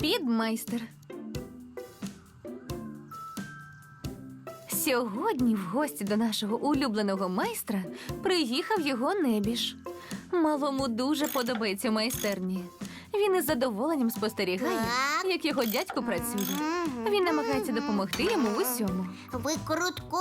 Підмайстер. Сьогодні в гості до нашого улюбленого майстра приїхав його небіж. Малому дуже подобається майстерні. Він із задоволенням спостерігає, як його дядько працює. Він намагається допомогти йому в усьому. Викрутку.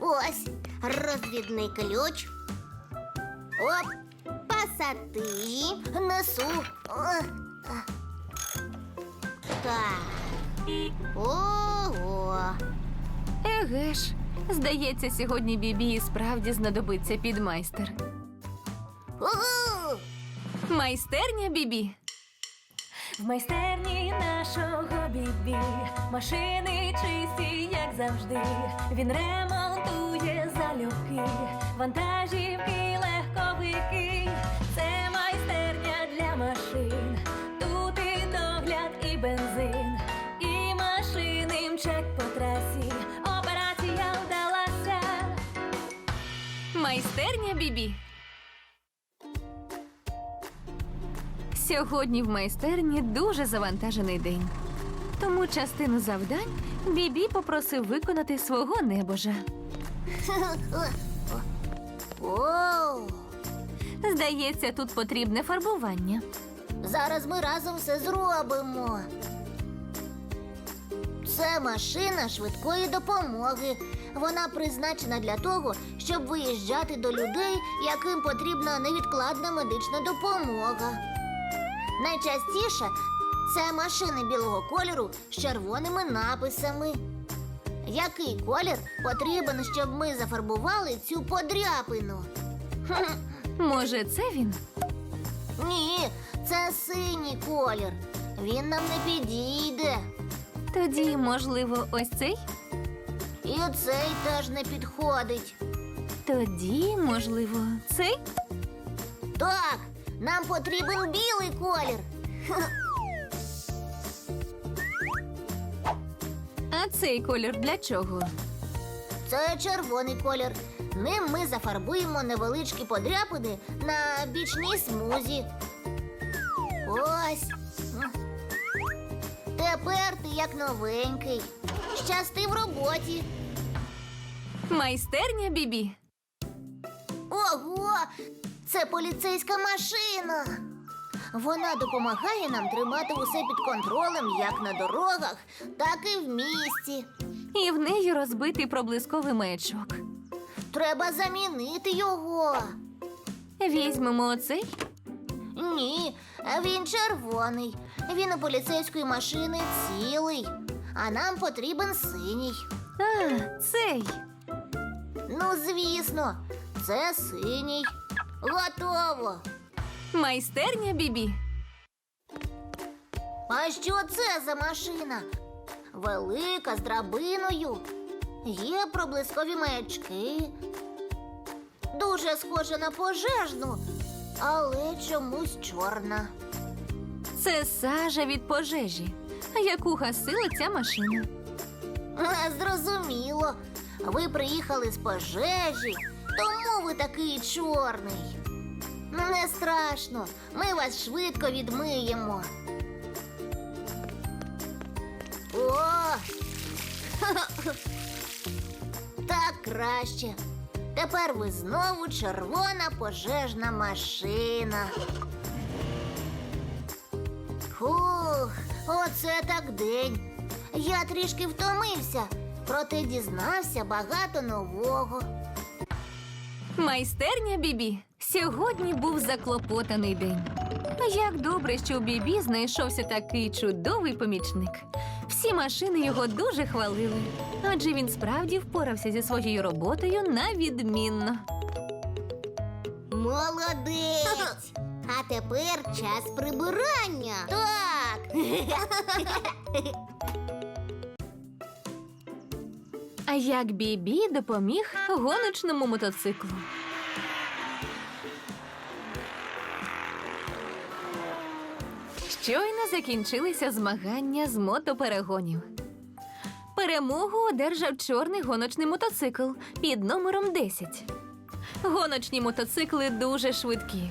Ось розвідний ключ. Оп, пасати. Несу. Так. Ого. Еге ж, здається, сьогодні Бібі і справді знадобиться підмайстер. Угу. Майстерня Бібі. В майстерні нашого бібі машини чисті, як завжди. Він ремонтує залюбки, вантажівки, легковики. Бібі. Сьогодні в майстерні дуже завантажений день. Тому частину завдань Бібі попросив виконати свого небожа. Оу. Здається, тут потрібне фарбування. Зараз ми разом все зробимо. Це машина швидкої допомоги. Вона призначена для того, щоб виїжджати до людей, яким потрібна невідкладна медична допомога. Найчастіше це машини білого кольору з червоними написами. Який колір потрібен, щоб ми зафарбували цю подряпину? Може, це він? Ні, це синій колір. Він нам не підійде. Тоді, можливо, ось цей? І цей теж не підходить. Тоді, можливо, цей? Так, нам потрібен білий колір. А цей колір для чого? Це червоний колір. Ним ми зафарбуємо невеличкі подряпини на бічній смузі. Ось. Тепер ти як новенький. Щасти в роботі. Майстерня Бібі. Ого! Це поліцейська машина. Вона допомагає нам тримати усе під контролем як на дорогах, так і в місті. І в неї розбитий проблисковий маячок. Треба замінити його. Візьмемо оцей. Ні, він червоний. Він у поліцейської машини цілий, а нам потрібен синій. А, цей. Ну, звісно, це синій. Готово. Майстерня Бібі. А що це за машина? Велика з драбиною. Є проблискові маячки. Дуже схожа на пожежну, але чомусь чорна. Це сажа від пожежі, яку гасила ця машина. Зрозуміло. Ви приїхали з пожежі, тому ви такий чорний. Ну, не страшно, ми вас швидко відмиємо. О! Так краще. Тепер ви знову червона пожежна машина. Фух, оце так день. Я трішки втомився, проте дізнався багато нового. Майстерня Бібі. Сьогодні був заклопотаний день. Як добре, що у Бібі знайшовся такий чудовий помічник. Всі машини його дуже хвалили, адже він справді впорався зі своєю роботою на відмінно. Молодець! А тепер час прибирання. Так. А як Бібі допоміг гоночному мотоциклу. Щойно закінчилися змагання з мотоперегонів. Перемогу одержав чорний гоночний мотоцикл під номером 10. Гоночні мотоцикли дуже швидкі.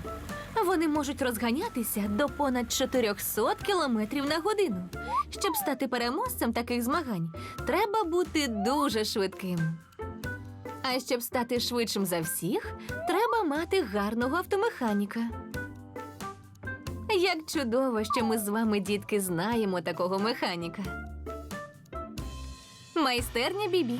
Вони можуть розганятися до понад 400 кілометрів на годину. Щоб стати переможцем таких змагань, треба бути дуже швидким. А щоб стати швидшим за всіх, треба мати гарного автомеханіка. Як чудово, що ми з вами, дітки, знаємо такого механіка. Майстерня Бібі.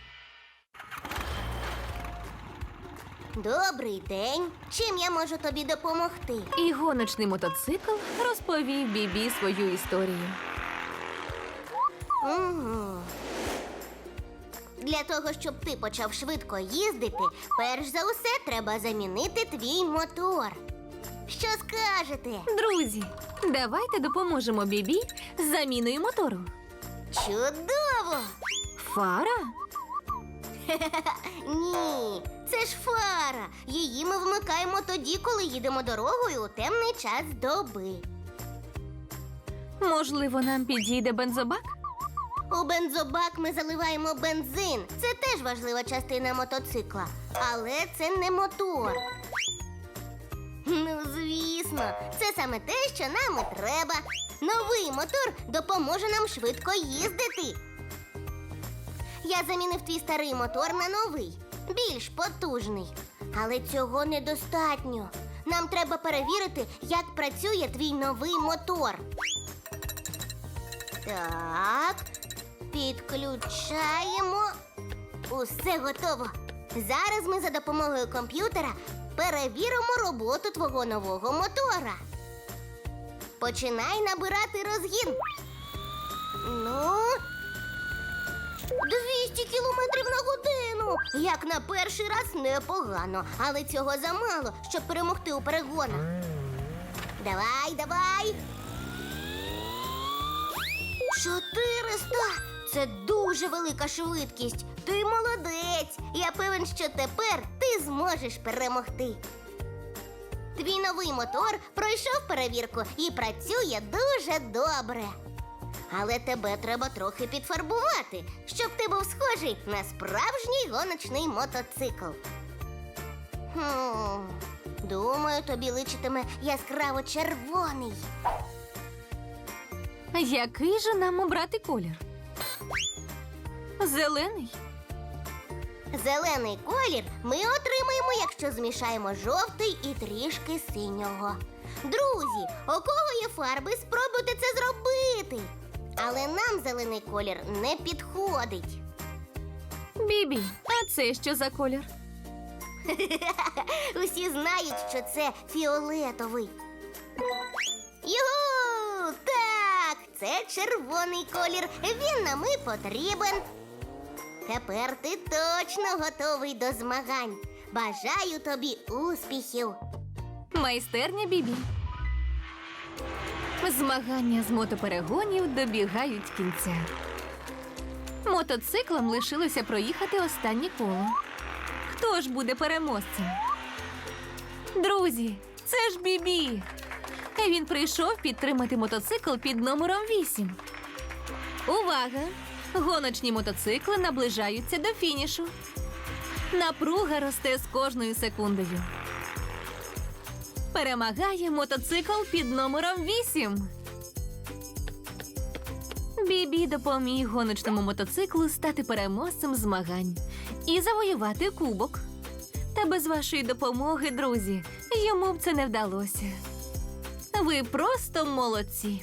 Добрий день. Чим я можу тобі допомогти? І гоночний мотоцикл розповів Бібі свою історію. Угу. Для того, щоб ти почав швидко їздити, перш за усе треба замінити твій мотор. Що скажете? Друзі, давайте допоможемо Бібі з заміною мотору. Чудово! Фара? Ні, це ж фара. Її ми вмикаємо тоді, коли їдемо дорогою у темний час доби. Можливо, нам підійде бензобак? У бензобак ми заливаємо бензин. Це теж важлива частина мотоцикла. Але це не мотор. Ну, звісно, це саме те, що нам і треба. Новий мотор допоможе нам швидко їздити. Я замінив твій старий мотор на новий, більш потужний. Але цього недостатньо. Нам треба перевірити, як працює твій новий мотор. Так, підключаємо. Усе готово. Зараз ми за допомогою комп'ютера перевіримо роботу твого нового мотора. Починай набирати розгін. Ну. 200 кілометрів на годину. Як на перший раз непогано, але цього замало, щоб перемогти у перегонах. Давай, давай. 400! Це дуже велика швидкість. Ти молодець. Я певен, що тепер ти зможеш перемогти. Твій новий мотор пройшов перевірку і працює дуже добре. Але тебе треба трохи підфарбувати, щоб ти був схожий на справжній гоночний мотоцикл. Хм, думаю, тобі личитиме яскраво червоний. Який же нам обрати колір? Зелений? Зелений колір ми отримаємо, якщо змішаємо жовтий і трішки синього. Друзі, у кого є фарби, спробуйте це зробити. Але нам зелений колір не підходить. Бібі, а це що за колір? Усі знають, що це фіолетовий. Югу! Так, це червоний колір. Він нам і потрібен. Тепер ти точно готовий до змагань. Бажаю тобі успіхів. Майстерня Бібі. Змагання з мотоперегонів добігають кінця. Мотоциклам лишилося проїхати останнє коло. Хто ж буде переможцем? Друзі, це ж Бібі. Він прийшов підтримати мотоцикл під номером 8. Увага! Гоночні мотоцикли наближаються до фінішу. Напруга росте з кожною секундою. Перемагає мотоцикл під номером 8. Бібі допоміг гоночному мотоциклу стати переможцем змагань і завоювати кубок. Та без вашої допомоги, друзі, йому б це не вдалося. Ви просто молодці.